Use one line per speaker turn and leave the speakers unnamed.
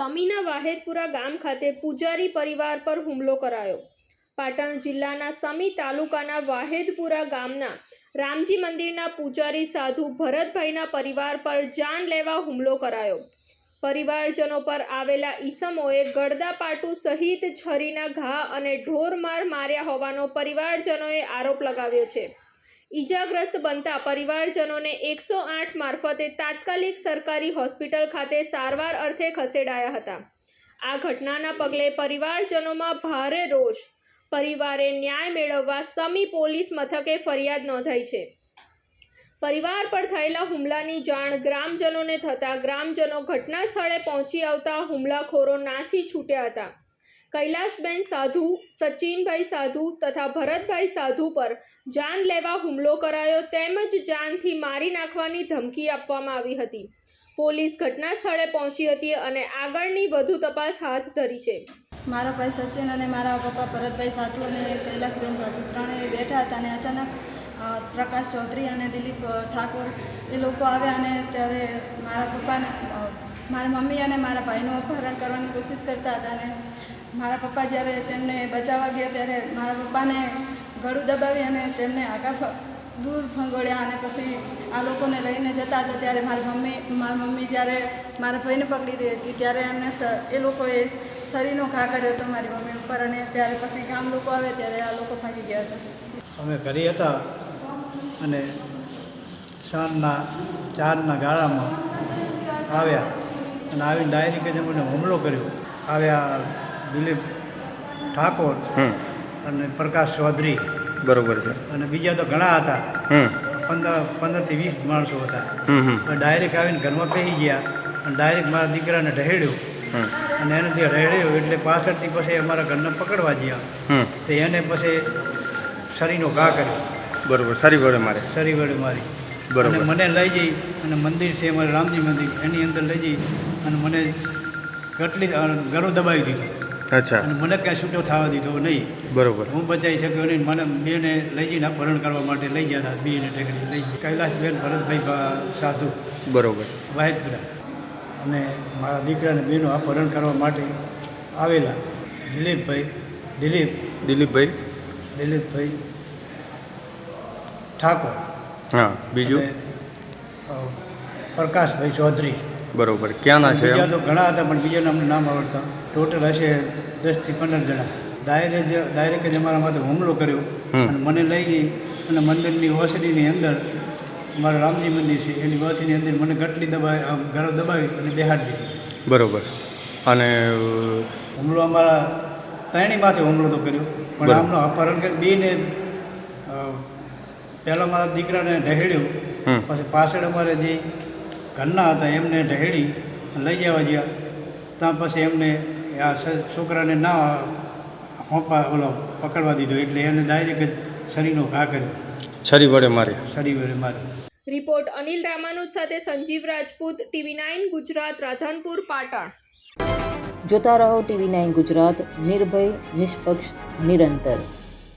સમીના વાહેદપુરા ગામ ખાતે પૂજારી પરિવાર પર હુમલો કરાયો. પાટણ જિલ્લાના સમી તાલુકાના વાહેદપુરા ગામના રામજી મંદિરના પૂજારી સાધુ ભરતભાઈના પરિવાર પર જાન લેવા હુમલો કરાયો. પરિવારજનો પર આવેલા ઈસમોએ ગળદાપાટું સહિત છરીના ઘા અને ઢોરમાર માર્યા હોવાનો પરિવારજનોએ આરોપ લગાવ્યો છે. ઈજાગ્રસ્ત બનતા પરિવારજનોને એકસો આઠ મારફતે તાત્કાલિક સરકારી હોસ્પિટલ ખાતે સારવાર અર્થે ખસેડાયા હતા. આ ઘટનાના પગલે પરિવારજનોમાં ભારે રોષ. પરિવારે ન્યાય મેળવવા સમી પોલીસ મથકે ફરિયાદ નોંધાઈ છે. પરિવાર પર થયેલા હુમલાની જાણ ગ્રામજનોને થતાં ગ્રામજનો ઘટના સ્થળે પહોંચી આવતા હુમલાખોરો નાસી છૂટ્યા હતા. કૈલાશબેન સાધુ, સચિનભાઈ સાધુ તથા ભરતભાઈ સાધુ પર જાન લેવા હુમલો કરાયો તેમજ જાનથી મારી નાખવાની ધમકી આપવામાં આવી હતી. પોલીસ ઘટના સ્થળે પહોંચી હતી અને આગળની વધુ તપાસ હાથ ધરી છે.
મારા ભાઈ સચિન અને મારા પપ્પા ભરતભાઈ સાધુ અને કૈલાસબેન સાધુ ત્રણેય બેઠા હતા અને અચાનક પ્રકાશ ચૌધરી અને દિલીપ ઠાકોર એ લોકો આવ્યા અને ત્યારે મારા પપ્પાને મારા મમ્મી અને મારા ભાઈનું અપહરણ કરવાની કોશિશ કરતા હતા અને મારા પપ્પા જ્યારે તેમને બચાવવા ગયા ત્યારે મારા પપ્પાને ગળું દબાવી અને તેમને આગા દૂર ફંગોળ્યા અને પછી આ લોકોને લઈને જતા હતા ત્યારે મારી મમ્મી મારી મમ્મી જ્યારે મારા ભાઈને પકડી રહી હતી ત્યારે એમને એ લોકોએ શરીરનો ઘા કર્યો હતો મારી મમ્મી ઉપર અને ત્યારે પછી ગામ લોકો આવે ત્યારે આ લોકો ભાગી ગયા હતા.
અમે ઘરે હતા અને સાંજના ચારના ગાળામાં આવ્યા અને આવીને ડાયરી કે જે મને હુમલો કર્યો. આવ્યા દિલીપ ઠાકોર અને પ્રકાશ ચૌધરી.
બરોબર છે.
અને બીજા તો ઘણા હતા. પંદર પંદરથી વીસ માણસો હતા. ડાયરેક્ટ આવીને ઘરમાં પહી ગયા અને ડાયરેક્ટ મારા દીકરાને ઢહેડ્યો. અને એને જે રહેડ્યો એટલે પાછળથી પછી અમારા ઘરને પકડવા ગયા. તો એને પછી શરીરનો ઘા કર્યો.
બરોબર સારી વડે મારે
શરીર વડે મારી
બરોબર.
અને મને લઈ જઈ અને મંદિર છે અમારે રામજી મંદિર. એની અંદર લઈ જઈ અને મને કેટલી ગરો દબાવી દીધો.
અચ્છા.
અને મને ક્યાં છૂટો થવા દીધો નહીં.
બરોબર.
હું બચાવી શક્યો નહીં. મને બેને લઈ જઈને અપહરણ કરવા માટે લઈ ગયા હતા. બેને ટેકરી લઈ કૈલાસબેન ભરતભાઈ સાધુ.
બરોબર.
વાહેદપુરા. અને મારા દીકરાને બેનો અપહરણ કરવા માટે આવેલા. દિલીપભાઈ દિલીપ.
દિલીપભાઈ?
દિલીપભાઈ ઠાકોર.
હા બીજું?
પ્રકાશભાઈ ચૌધરી.
બરોબર. ક્યાંના છે
બીજા તો ઘણા હતા પણ બીજા અમને નામ આવડતા. ટોટલ હશે દસથી પંદર જણા. ડાયરેક્ટ ડાયરેક્ટ જ અમારા માથે હુમલો કર્યો અને મને લઈ ગઈ અને મંદિરની ઓસરીની અંદર મારું રામજી મંદિર છે એની ઓસરીની અંદર મને ગટલી દબાવી આમ ગળો દબાવી અને બેહાડી દીધી.
બરોબર. અને
હુમલો અમારા ત્રણેય માથે હુમલો તો કર્યો પણ. આમનો અપહરણ કરી બેને પહેલાં મારા દીકરાને ઢહેડ્યું પછી પાછળ અમારે જે ઘરના હતા એમને ઢહેડી લઈ જવા ગયા. ત્યાં પછી એમને આ છોકરાને ના હોંપા ઓલો પકડવા દીધો એટલે એને ડાયરેક્ટ જ શરીરનો ઘા કર્યો.
છરી વડે મારે.
છરી વડે મારે.
રિપોર્ટ અનિલ રામાનુજ સાથે સંજીવ રાજપૂત ટીવી નાઇન ગુજરાત રાધનપુર પાટણ.
જોતા રહો ટીવી નાઇન ગુજરાત નિર્ભય નિષ્પક્ષ નિરંતર.